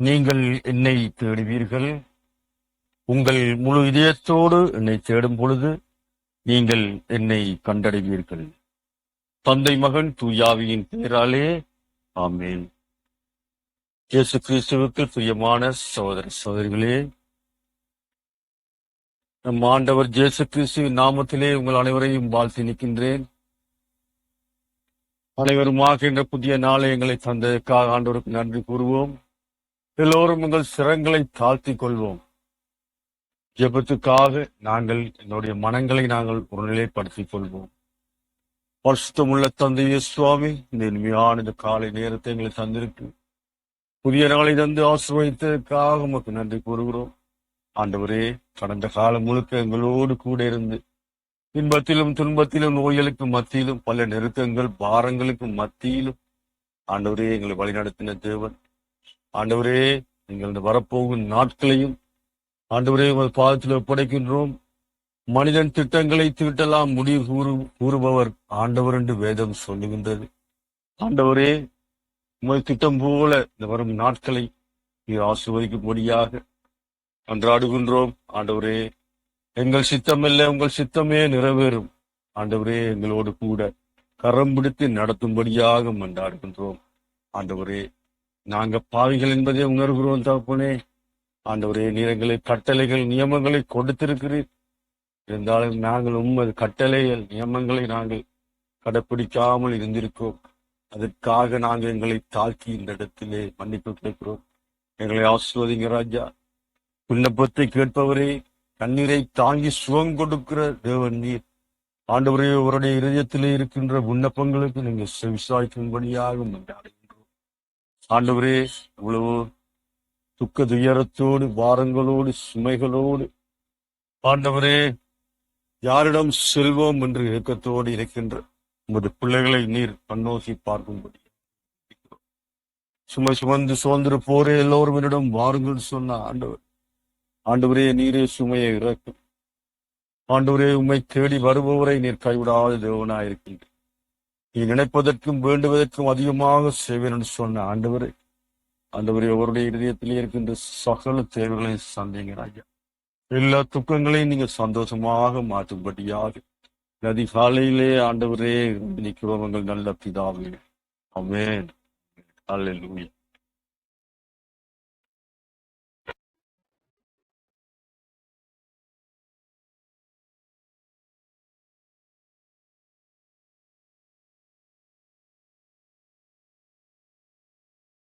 நீங்கள் என்னை தேடுவீர்கள். உங்கள் முழு இதயத்தோடு என்னை தேடும் பொழுது நீங்கள் என்னை கண்டடைவீர்கள். தந்தை மகன் தூயாவியின் பெயராலே ஆமேன். இயேசு கிறிஸ்துவுக்கு பிரியமான சகோதர சகோதரிகளே நம் ஆண்டவர் ஜேசு கிறிஸ்து நாமத்திலே உங்கள் அனைவரையும் வாழ்த்தி நிற்கின்றேன். அனைவருமாக என்ற புதிய நாளை எங்களை தந்ததற்காக ஆண்டவருக்கு நன்றி கூறுவோம். எல்லோரும் உங்கள் சிரங்களை தாழ்த்திக் கொள்வோம். ஜெபத்துக்காக நாங்கள் என்னுடைய மனங்களை நாங்கள் ஒருநிலைப்படுத்திக் கொள்வோம். வருஷத்தமுள்ள தந்தையே சுவாமி இந்த இனிமையான இந்த காலை நேரத்தை எங்களை தந்திருக்கு. புதிய நாளை தந்து ஆசிர்வதித்ததற்காக உமக்கு நன்றி கூறுகிறோம். ஆண்டவரே கடந்த காலம் முழுக்க எங்களோடு கூட இருந்து இன்பத்திலும் துன்பத்திலும் நோய்களுக்கு மத்தியிலும் பல நெருக்கங்கள் பாரங்களுக்கு மத்தியிலும் ஆண்டவரே எங்களை வழிநடத்தின தேவன் ஆண்டவரே நீங்கள் இந்த வரப்போகும் நாட்களையும் ஆண்டவரே உங்கள் பாதத்தில் ஒப்படைக்கின்றோம். மனிதன் திட்டங்களை தீட்டலாம் முடிவு கூறு கூறுபவர் ஆண்டவர் என்று வேதம் சொல்லுகின்றது. ஆண்டவரே உங்கள் திட்டம் போல இந்த வரும் நாட்களை நீர் ஆசிர்வதிக்கும்படியாக அன்றாடுகின்றோம். ஆண்டவரே எங்கள் சித்தமல்ல உங்கள் சித்தமே நிறைவேறும். ஆண்டவரே எங்களோடு கூட கரம் பிடித்து நடத்தும்படியாக மன்றாடுகின்றோம் ஆண்டவரே நாங்க பாவிகள் என்பதை உணர்கிறோம் தகப்பனே. ஆண்டவரே நிறங்களை கட்டளைகள் நியமங்களை கொடுத்திருக்கிறீர். இருந்தாலும் நாங்கள் உண்மை கட்டளைகள் நியமங்களை நாங்கள் கடைப்பிடிக்காமல் இருந்திருக்கோம் அதற்காக நாங்கள் எங்களை தாக்கி இந்த இடத்திலே மன்னிப்பு கேட்கிறோம். எங்களை ஆசிர்வதிங்க ராஜா. விண்ணப்பத்தை கேட்பவரே கண்ணீரை தாங்கி சுகம் கொடுக்கிற தேவன் நீர். ஆண்டவரே அவருடைய இதயத்திலே இருக்கின்ற விண்ணப்பங்களுக்கு நீங்கள் விசாரிக்கும்படியாக மன்றாடுகின்றோம் ஆண்டவரே இவ்வளவு துக்க துயரத்தோடு பாரங்களோடு சுமைகளோடு. ஆண்டவரே யாரிடம் செல்வோம் என்று இயக்கத்தோடு இருக்கின்ற உமது பிள்ளைகளை நீர் பன்னோசி பார்க்கும்படி சுமை சுமந்து சுதந்திர போரே எல்லோரும் என்னிடம் வாருங்கள் சொன்ன ஆண்டவர். ஆண்டவரே நீரே சுமையை இறக்கும். ஆண்டவரே உம்மை தேடி வருபவரை நீர் கைவிடாத தேவனாயிருக்கின்ற நீ நினைப்பதற்கும் வேண்டுவதற்கும் அதிகமாக செய்வேன் என்று சொன்ன ஆண்டவரே ஆண்டவரே அவருடைய இதயத்திலே இருக்கின்ற சகல தேவைகளையும் சந்தேங்க ராஜா எல்லா துக்கங்களையும் நீங்க சந்தோஷமாக மாற்றும்படியாக அதிகாலையிலே ஆண்டவரே நிற்கிறோம் எங்கள் நல்ல பிதாவே. அமேன் அல்லூயா